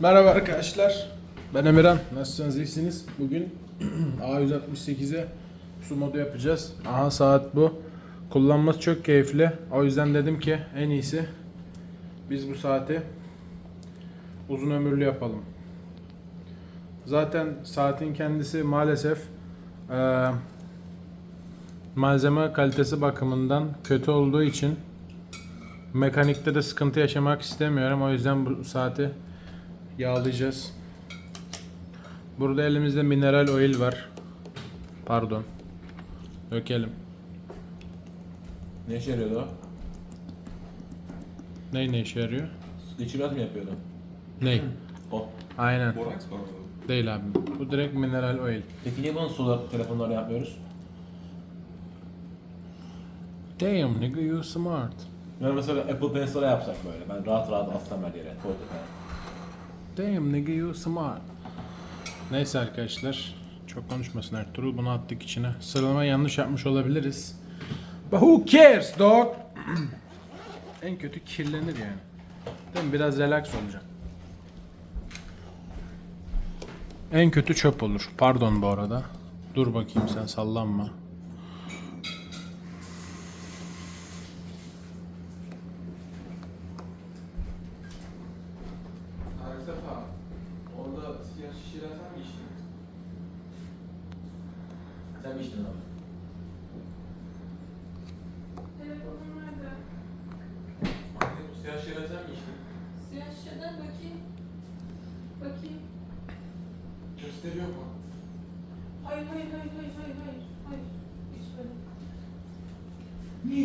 Merhaba arkadaşlar. Ben Emirhan. Nasılsınız? iyisiniz? Bugün A168'e su modu yapacağız. Aha saat bu. Kullanması çok keyifli. O yüzden dedim ki en iyisi biz bu saati uzun ömürlü yapalım. Zaten saatin kendisi maalesef eee, malzeme kalitesi bakımından kötü olduğu için mekanikte de sıkıntı yaşamak istemiyorum. O yüzden bu saati yağlayacağız. Burada elimizde mineral oil var. Pardon. Dökelim. Ne işe yarıyordu o? Ney ne işe yarıyor? Geçirmez mi yapıyordu? Ney? O. Aynen. Boraks mı? Değil abi. Bu direkt mineral oil. Peki niye bunu solar telefonlarla yapmıyoruz? Damn nigga you smart. Yani mesela Apple Pencil'la yapsak böyle. Ben rahat rahat atsam her yere. Tuvalete falan. Damn nigga you smart. Neyse arkadaşlar. Çok konuşmasın Ertuğrul. Bunu attık içine. Sıralama yanlış yapmış olabiliriz. But who cares dog? en kötü kirlenir yani. Değil mi? Biraz relax olacak. En kötü çöp olur. Pardon bu arada. Dur bakayım sen sallanma.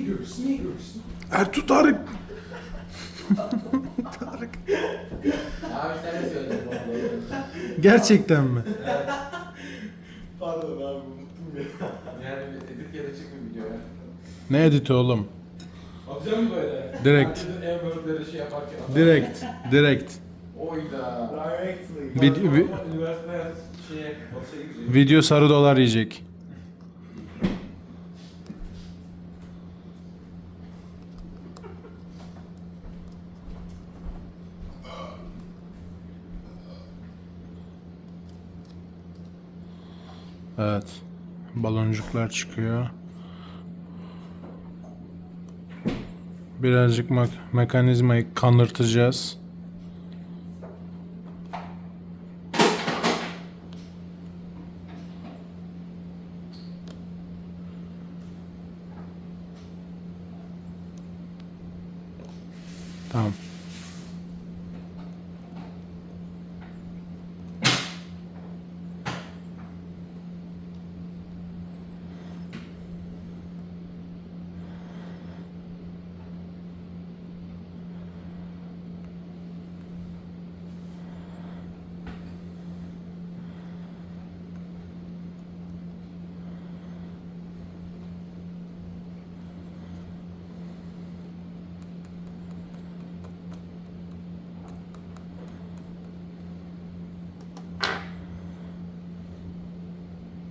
Sneakers, sneakers. Ertuğ Tarık. Abi sen ne söyledin? Gerçekten mi? Pardon abi unuttum ya. Yani edit gelecek mi video ya? Ne editi oğlum? Atacağım mı böyle? Direkt. Herkesin en böyle şey yaparken. atar. Direkt. Direkt. Oyda. Directly. Vid- vi- Üniversite hayatı şeye, girecek. Video sarı dolar yiyecek. Evet. Baloncuklar çıkıyor. Birazcık mak- mekanizmayı kanırtacağız. Tamam.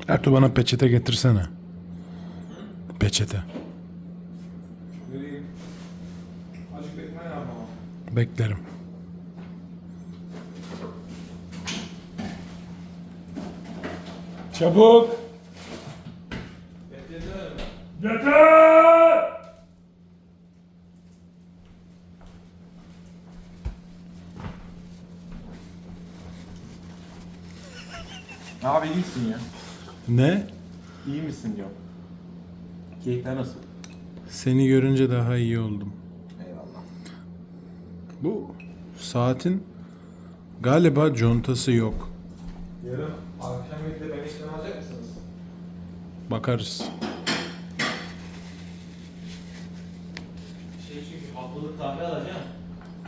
Ertuğ bana peçete getirsene. Peçete. Beklerim. Çabuk. Yeter! Abi iyisin ya. Ne? İyi misin diyor. Keyifler nasıl? Seni görünce daha iyi oldum. Eyvallah. Bu saatin galiba contası yok. Yarın akşam yedide beni işten alacak mısınız? Bakarız. Şey çünkü haftalık kahve alacağım.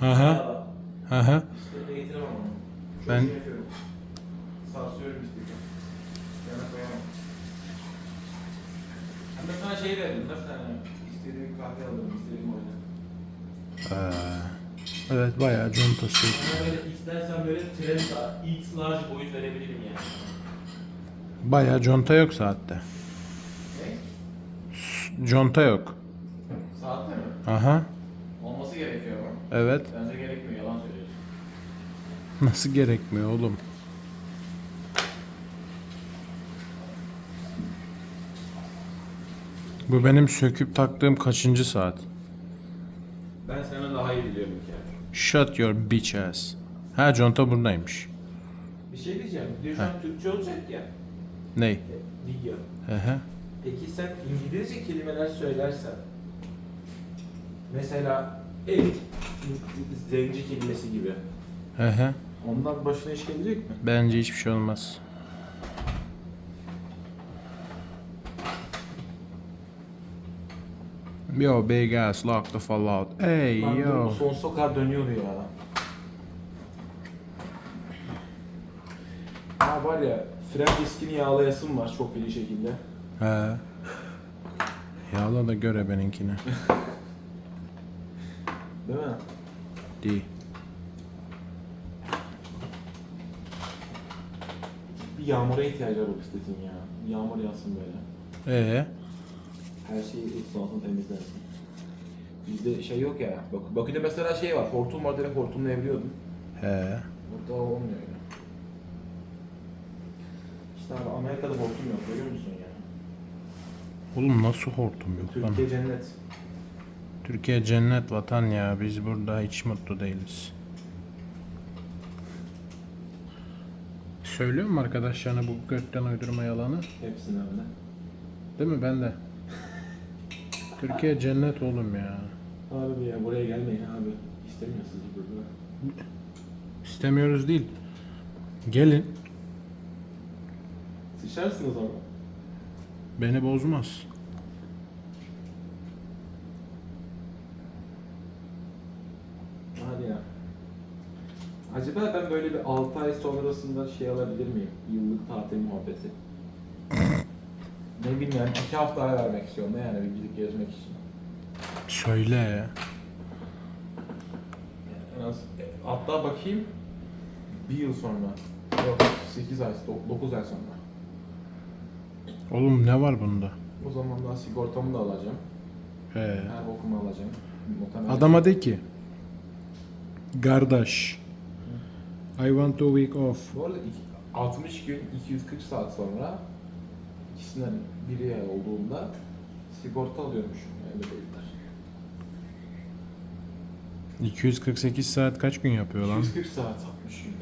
Hı hı. Hı hı. İşte getiremem onu. Çok Ben- şey yapıyorum. Sarsıyorum işte. Yana koyamam. Hem de sana şey verdim. Dört tane. İstediğim kahve alırım, istediğim oyunu. Ee, evet bayağı contası yok. Sana böyle istersen böyle Trenta X large boyut verebilirim yani. Bayağı conta yok saatte. Ne? Conta yok. Saatte mi? Aha. Olması gerekiyor ama. Evet. Bence gerekmiyor, yalan söylüyorsun. Nasıl gerekmiyor oğlum? Bu benim söküp taktığım kaçıncı saat? Ben senden daha iyi biliyorum ki. Shut your bitch ass. Ha conta buradaymış. Bir şey diyeceğim. Video şu an Türkçe olacak ya. Ney? e, Video. Hı hı. Peki sen İngilizce kelimeler söylersen mesela el zenci kelimesi gibi. Hı hı. Ondan başına iş gelecek mi? Bence hiçbir şey olmaz. Yo big ass lock the fall out. Hey Lan dur, yo. son sokar dönüyor ya. Ha var ya fren diskini yağlayasım var çok iyi şekilde. He. Yağla da göre benimkini. Değil mi? Değil. Bir yağmura ihtiyacı var bisikletin ya. Yağmur yağsın böyle. Ee, Her şeyi ilk sonrasında temizlensin. Bizde şey yok ya. Bak, Bakü'de mesela şey var. Hortum var direkt hortumlayabiliyordun. he. Burada olmuyor öyle. İşte abi Amerika'da hortum yok görüyor musun ya? Oğlum nasıl hortum yok lan? Türkiye cennet. Türkiye cennet vatan ya. Biz burada hiç mutlu değiliz. Söylüyor mu arkadaşlarına bu gökten uydurma yalanı? Hepsini öyle. Değil mi? Ben de. Türkiye cennet oğlum ya. Abi ya buraya gelmeyin abi. İstemiyor sizi burada. İstemiyoruz değil. Gelin. Sıçarsınız ama. Beni bozmaz. Hadi ya. Acaba ben böyle bir 6 ay sonrasında şey alabilir miyim? Yıllık tatil muhabbeti. Ne yani 2 hafta ara vermek istiyorum da yani bir gidip gezmek için. Söyle ya. En az, e, hatta bakayım bir yıl sonra. Yok 8 ay, 9 ay sonra. Oğlum ne var bunda? O zaman daha sigortamı da alacağım. He. Her bokumu alacağım. Muhtemelen. Adama de ki. Kardeş. I want two week off. Bu arada iki- 60 gün 240 saat sonra ikisinden biri olduğunda sigorta alıyormuşum. Yani dediler. 248 saat kaç gün yapıyor lan? 240 saat 60 gün.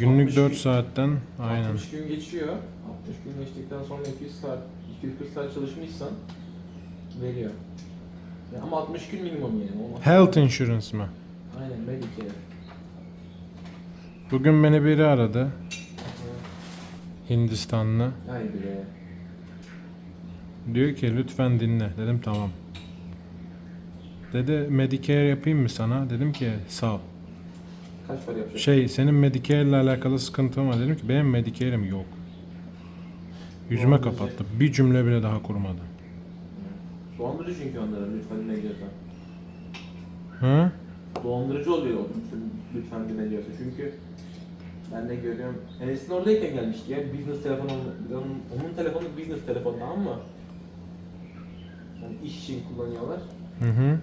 Günlük 60 4 gün. saatten aynen. 60 gün geçiyor. 60 gün geçtikten sonra 200 saat, 240 saat çalışmışsan veriyor. Yani ama 60 gün minimum yani. Olmaz. Health insurance mı? Aynen Medicare. Bugün beni biri aradı. Hindistanlı. Ay bile. Diyor ki lütfen dinle. Dedim tamam. Dedi Medicare yapayım mı sana? Dedim ki sağ ol. Kaç para yapacak? Şey senin Medicare ile alakalı sıkıntın var. Dedim ki benim Medicare'im yok. Yüzüme kapattı. Bir cümle bile daha kurmadı. Dolandırıcı çünkü onlara lütfen ne diyorsan. Hı? Dolandırıcı oluyor o lütfen, lütfen dinle diyorsa. Çünkü ben de görüyorum. Enes'in oradayken gelmişti ya. Business telefonu, onun, onun telefonu business telefonu tamam mı? İş için kullanıyorlar. Hı hı.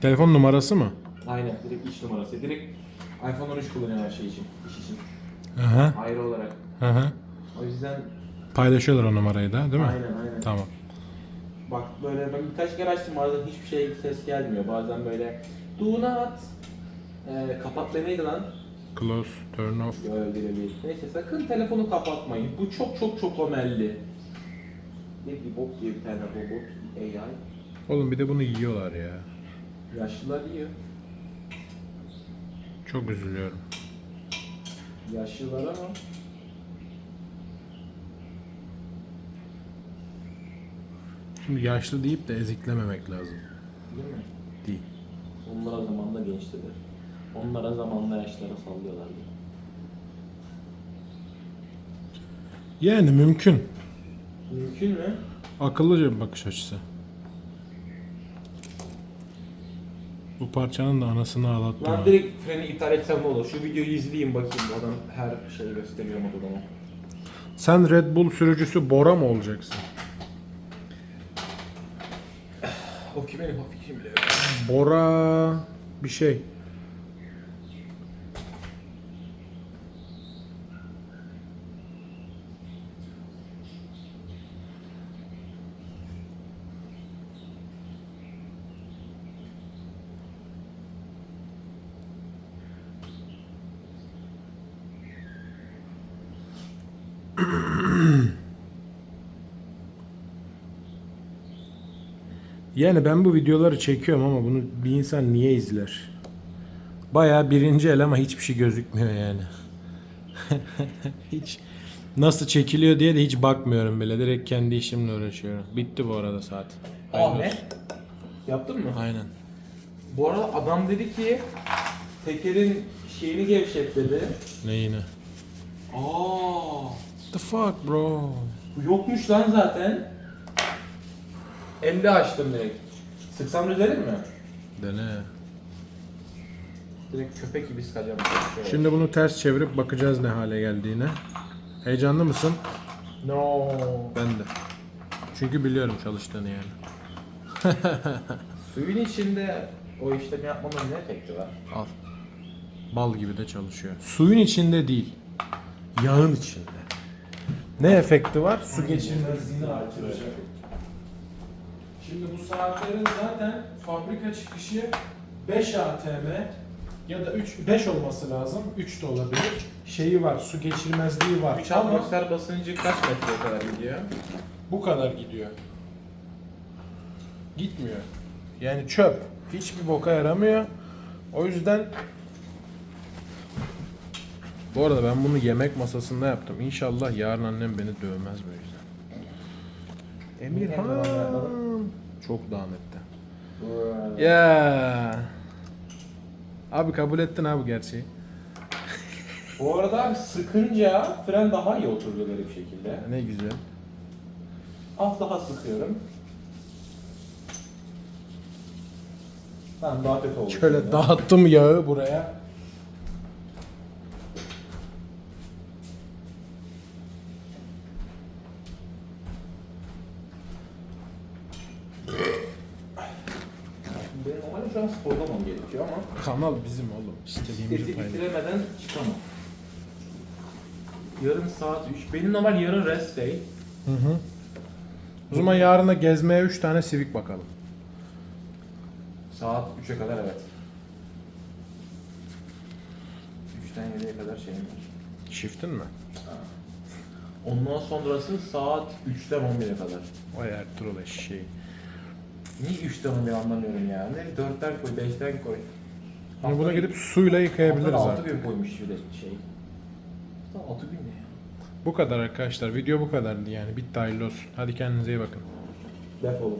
Telefon numarası mı? Aynen direkt iş numarası. Direkt iPhone 13 kullanıyorlar şey için, iş için. Aha. Ayrı olarak. Hı hı. O yüzden Paylaşıyorlar o numarayı da değil mi? aynen aynen. Tamam. Bak böyle ben birkaç kere açtım bazen hiçbir şey ses gelmiyor. Bazen böyle do not ee, kapat neydi lan? Close, turn off. Öyle değil. Neyse sakın telefonu kapatmayın. Bu çok çok çok önemli. Ne bir bok diye bir tane robot AI. Oğlum bir de bunu yiyorlar ya. Yaşlılar yiyor. Çok üzülüyorum. Yaşlılar ama Şimdi yaşlı deyip de eziklememek lazım. değil mi? Değil. Onlara zamanla gençtiler. Onlara zamanla yaşlara sallıyorlardı. Yani mümkün. Mümkün mü? Akıllıca bir bakış açısı. Bu parçanın da anasını ağlattım. Lan ha. direkt freni iptal etsem ne olur? Şu videoyu izleyeyim bakayım. Bu adam her şeyi gösteriyor motorunu. Sen Red Bull sürücüsü Bora mı olacaksın? O ki benim fikrim bile yok. Bora bir şey. Yani ben bu videoları çekiyorum ama bunu bir insan niye izler? Bayağı birinci el ama hiçbir şey gözükmüyor yani. hiç nasıl çekiliyor diye de hiç bakmıyorum bile. Direkt kendi işimle uğraşıyorum. Bitti bu arada saat. Hayırlı olsun. Yaptın mı? Aynen. Bu arada adam dedi ki tekerin şeyini gevşet dedi. Ne yine? Aa, The fuck bro? bu yokmuş lan zaten. Elle açtım direkt. Sıksam düzelir mi? Dene. Direkt köpek gibi sıkacağım. Şöyle. Şimdi bunu ters çevirip bakacağız ne hale geldiğine. Heyecanlı mısın? No. Ben de. Çünkü biliyorum çalıştığını yani. Suyun içinde o işlemi yapmanın ne efekti var? Al. Bal gibi de çalışıyor. Suyun içinde değil. Yağın içinde. Ne efekti var? Su geçirmezliğini artıracak. Şimdi bu saatlerin zaten fabrika çıkışı 5 ATM ya da 3 5 olması lazım. 3 de olabilir. Şeyi var, su geçirmezliği var. Atmosfer basıncı kaç metreye kadar gidiyor? bu kadar gidiyor. Gitmiyor. Yani çöp. Hiçbir boka yaramıyor. O yüzden bu arada ben bunu yemek masasında yaptım. İnşallah yarın annem beni dövmez yüzden. Emirhan. Çok dağınıktı. Ya. Abi kabul ettin abi gerçeği. Bu arada abi sıkınca fren daha iyi oturuyor böyle bir şekilde. Ne güzel. Az daha sıkıyorum. Tamam daha kötü oldu. Şöyle şimdi. dağıttım yağı buraya. Benim normalde şu an sporda olmam gerekiyor ama Kanal bizim oğlum. İstediğimizi paylaş. bitiremeden çıkamam. Yarın saat 3. Benim normal yarın rest day. Hı hı. O zaman yarına gezmeye 3 tane Civic bakalım. Saat 3'e kadar evet. 3'ten 7'ye kadar şeyim var. Shift'in mi? Ondan sonrası saat 3'ten 11'e kadar. Vay Ertuğrul eşeği. Niye 3'ten 11 anlamıyorum ya. Ne 4'ten koy, 5'ten koy. Bunu buna gidip suyla yıkayabiliriz 6 artık. gün koymuş bir de şey. 6 gün ne ya? Bu kadar arkadaşlar. Video bu kadardı yani. Bitti hayırlı olsun. Hadi kendinize iyi bakın. Defolun.